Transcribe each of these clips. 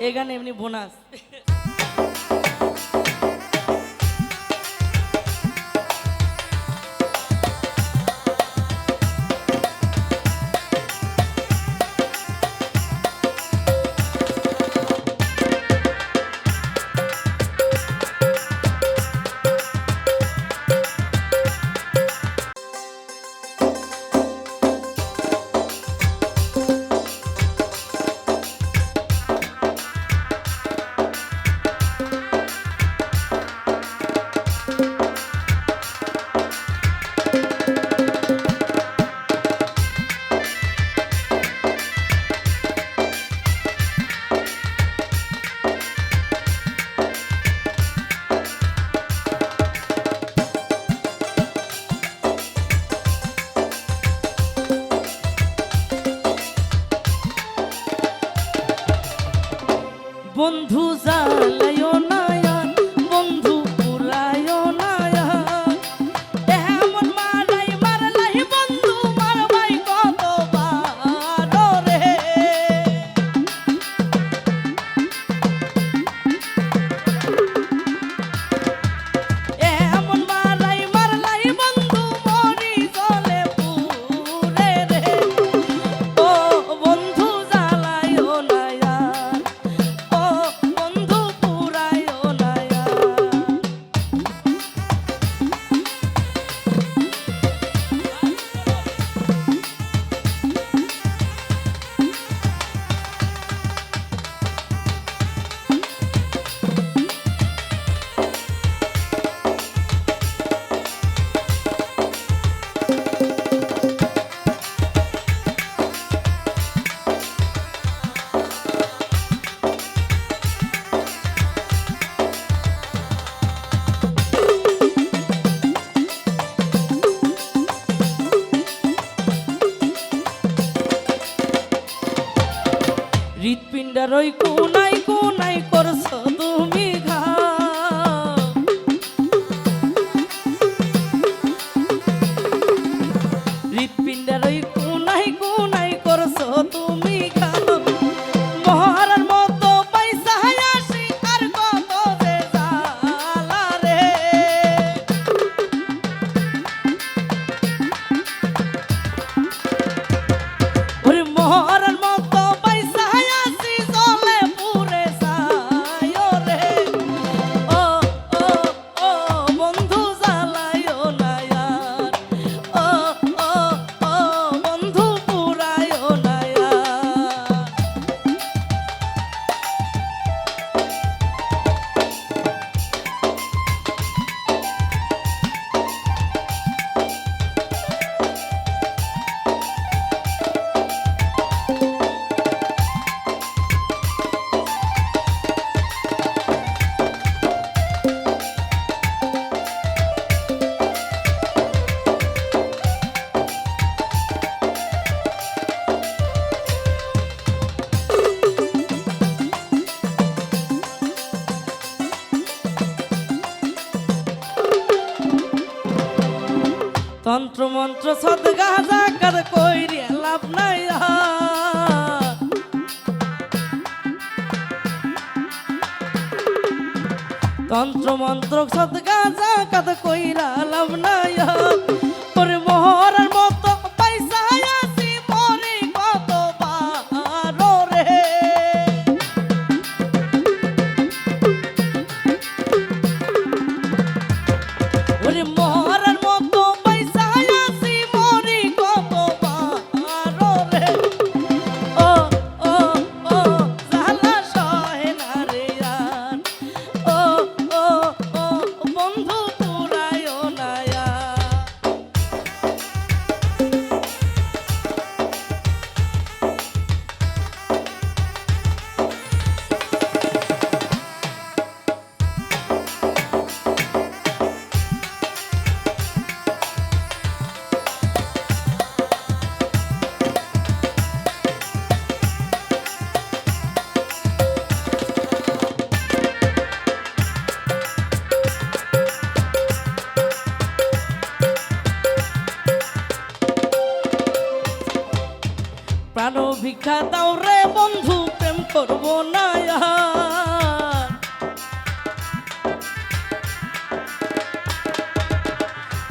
এখানে এমনি বোনাস। পিন্ডার ওই কোনাই কোনাই তন্ত্র মন্ত্র সদগা জাকার কইরে লাভ নাই তন্ত্র মন্ত্র সদগা কইরা শিক্ষা দাও রে বন্ধু, প্রেম করব না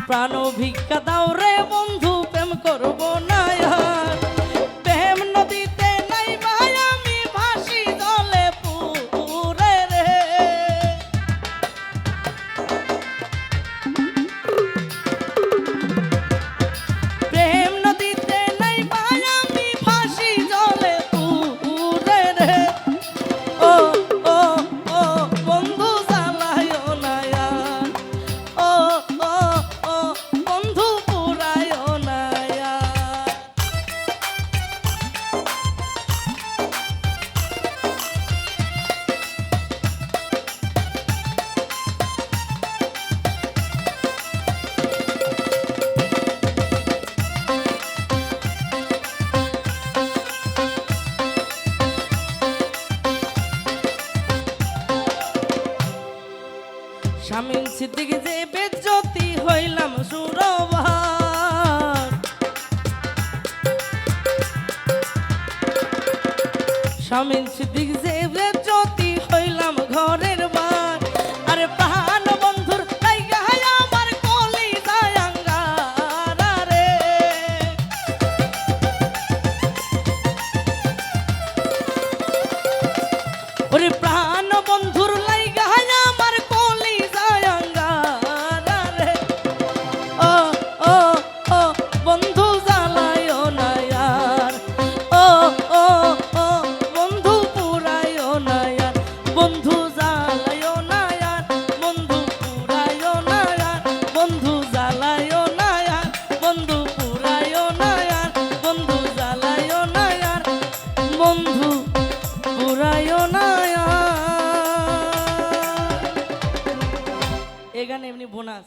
প্রাণ ভিক্ষা দাও রে বন্ধু, প্রেম করব না শামীম সিদ্দিক যে এখানে এমনি বোনাস।